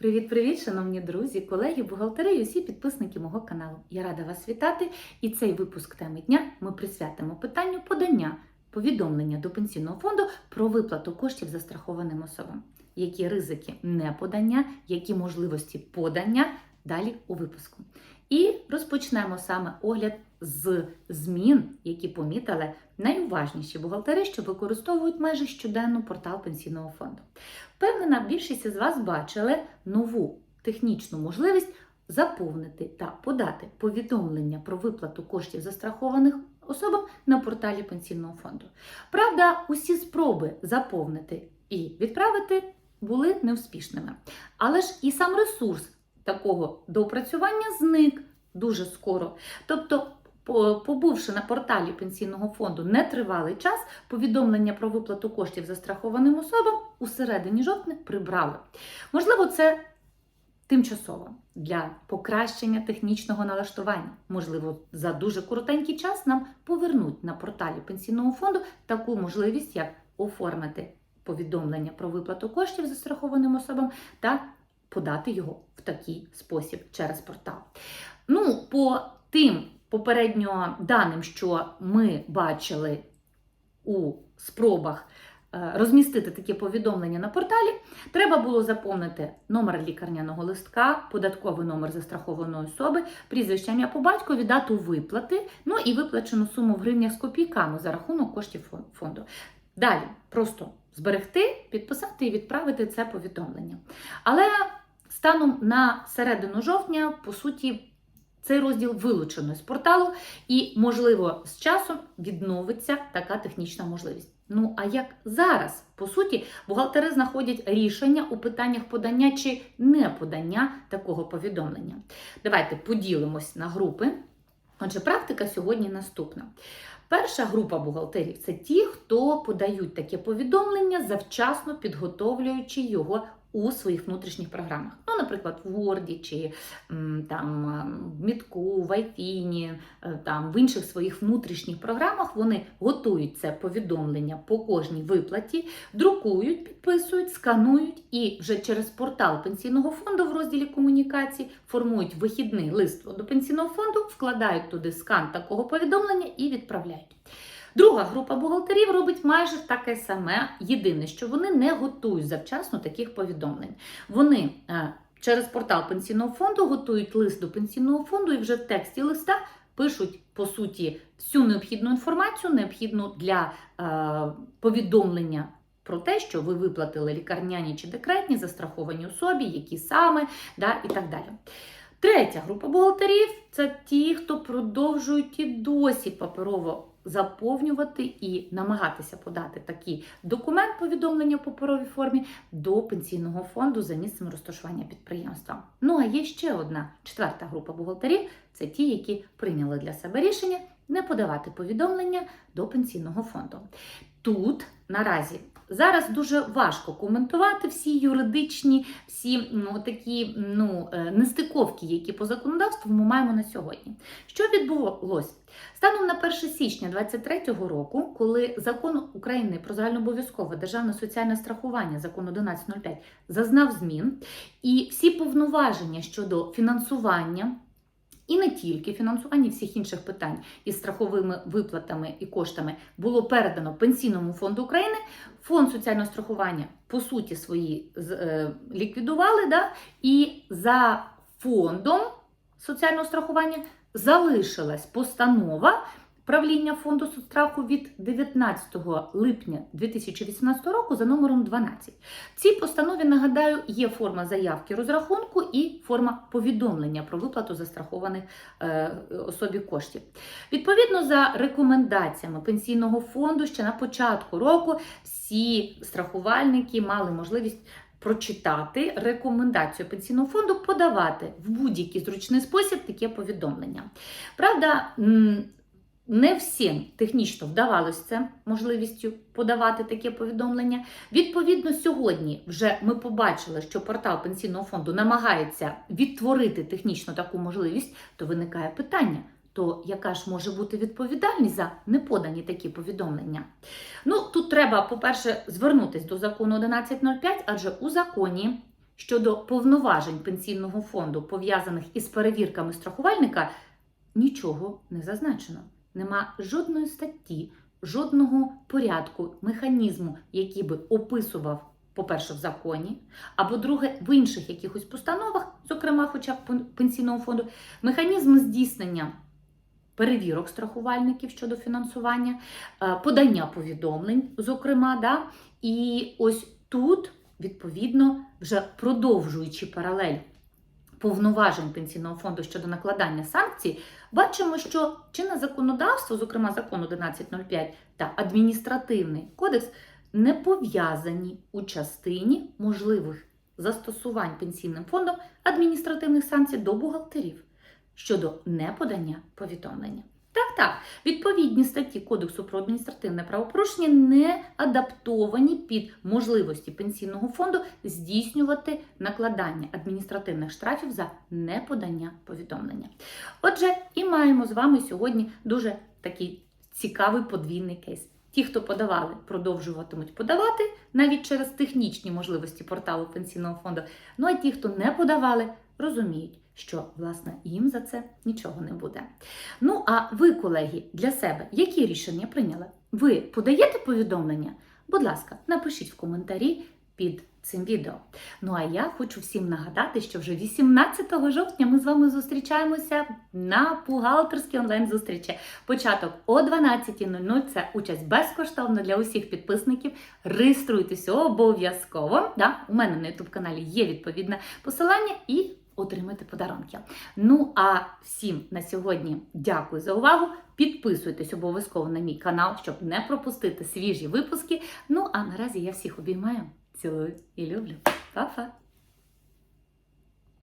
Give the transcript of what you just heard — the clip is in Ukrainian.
Привіт-привіт, шановні друзі, колеги, бухгалтери і усі підписники мого каналу. Я рада вас вітати. І цей випуск теми дня ми присвятимо питанню подання повідомлення до пенсійного фонду про виплату коштів застрахованим особам. Які ризики неподання, які можливості подання далі у випуску. І розпочнемо саме огляд з змін, які помітили найуважніші бухгалтери, що використовують майже щоденно портал пенсійного фонду. Впевнена, більшість із вас бачили нову технічну можливість заповнити та подати повідомлення про виплату коштів застрахованих особам на порталі пенсійного фонду. Правда, усі спроби заповнити і відправити були неуспішними. Але ж і сам ресурс такого доопрацювання зник дуже скоро. Тобто, побувши на порталі пенсійного фонду нетривалий час, повідомлення про виплату коштів застрахованим особам у середині жовтня прибрали. Можливо, це тимчасово для покращення технічного налаштування. Можливо, за дуже коротенький час нам повернуть на порталі пенсійного фонду таку можливість, як оформити повідомлення про виплату коштів застрахованим особам та подати його в такий спосіб через портал. Ну, по тим попередньо даним, що ми бачили у спробах е, розмістити таке повідомлення на порталі, треба було заповнити номер лікарняного листка, податковий номер застрахованої особи, прізвище ім'я по батькові, дату виплати, ну і виплачену суму в гривнях з копійками за рахунок коштів фонду. Далі просто зберегти, підписати і відправити це повідомлення. Але станом на середину жовтня, по суті, цей розділ вилучено з порталу, і, можливо, з часом відновиться така технічна можливість. Ну а як зараз, по суті, бухгалтери знаходять рішення у питаннях подання чи не подання такого повідомлення. Давайте поділимось на групи. Отже, практика сьогодні наступна. Перша група бухгалтерів це ті, хто подають таке повідомлення, завчасно підготовлюючи його у своїх внутрішніх програмах. Ну, наприклад, в Word чи там в Мітку, в Айфіні, е, там в інших своїх внутрішніх програмах вони готують це повідомлення по кожній виплаті, друкують, підписують, сканують і вже через портал пенсійного фонду в розділі комунікації формують вихідний лист до пенсійного фонду, вкладають туди скан такого повідомлення і відправляють. Друга група бухгалтерів робить майже таке саме. Єдине, що вони не готують завчасно таких повідомлень. Вони е, через портал пенсійного фонду готують лист до пенсійного фонду і вже в тексті листа пишуть по суті всю необхідну інформацію, необхідну для е, повідомлення. Про те, що ви виплатили лікарняні чи декретні застраховані особі, які саме, да, і так далі. Третя група бухгалтерів це ті, хто продовжують і досі паперово заповнювати і намагатися подати такий документ повідомлення в паперовій формі до пенсійного фонду за місцем розташування підприємства. Ну а є ще одна четверта група бухгалтерів це ті, які прийняли для себе рішення не подавати повідомлення до пенсійного фонду. Тут наразі зараз дуже важко коментувати всі юридичні, всі ну, такі ну, е, нестиковки, які по законодавству ми маємо на сьогодні. Що відбулося? Станом на 1 січня 2023 року, коли закон України про загальнообов'язкове державне соціальне страхування, закон 1105, зазнав змін, і всі повноваження щодо фінансування. І не тільки фінансування всіх інших питань із страховими виплатами і коштами було передано Пенсійному фонду України. Фонд соціального страхування по суті свої е, ліквідували, да? і за фондом соціального страхування залишилась постанова правління фонду соцстраху від 19 липня 2018 року за номером 12. В цій постанові, нагадаю, є форма заявки розрахунку і форма повідомлення про виплату застрахованих е, особі коштів. Відповідно за рекомендаціями пенсійного фонду, ще на початку року всі страхувальники мали можливість прочитати рекомендацію пенсійного фонду подавати в будь-який зручний спосіб таке повідомлення. Правда, не всім технічно вдавалося це можливістю подавати таке повідомлення. Відповідно, сьогодні вже ми побачили, що портал пенсійного фонду намагається відтворити технічно таку можливість, то виникає питання. То яка ж може бути відповідальність за неподані такі повідомлення? Ну, тут треба, по-перше, звернутися до закону 1105, адже у законі щодо повноважень пенсійного фонду, пов'язаних із перевірками страхувальника, нічого не зазначено. Нема жодної статті, жодного порядку, механізму, який би описував, по-перше, в законі, або друге, в інших якихось постановах, зокрема, хоча б пенсійного фонду, механізм здійснення перевірок страхувальників щодо фінансування, е, подання повідомлень, зокрема, да, і ось тут, відповідно, вже продовжуючи паралель повноважень пенсійного фонду щодо накладання санкцій, бачимо, що чинне законодавство, зокрема закон 1105 та адміністративний кодекс, не пов'язані у частині можливих застосувань пенсійним фондом адміністративних санкцій до бухгалтерів щодо неподання повідомлення. Так, так, відповідні статті Кодексу про адміністративне правопорушення не адаптовані під можливості пенсійного фонду здійснювати накладання адміністративних штрафів за неподання повідомлення. Отже, і маємо з вами сьогодні дуже такий цікавий подвійний кейс. Ті, хто подавали, продовжуватимуть подавати навіть через технічні можливості порталу пенсійного фонду. Ну а ті, хто не подавали, розуміють, що власне їм за це нічого не буде. Ну а ви, колеги, для себе які рішення прийняли? Ви подаєте повідомлення? Будь ласка, напишіть в коментарі під цим відео. Ну а я хочу всім нагадати, що вже 18 жовтня ми з вами зустрічаємося на бухгалтерській онлайн-зустрічі. Початок о 12.00 це участь безкоштовна для усіх підписників. Реєструйтеся обов'язково. Да? У мене на YouTube каналі є відповідне посилання і отримайте подарунки. Ну а всім на сьогодні дякую за увагу. Підписуйтесь обов'язково на мій канал, щоб не пропустити свіжі випуски. Ну а наразі я всіх обіймаю, цілую і люблю. Па-па!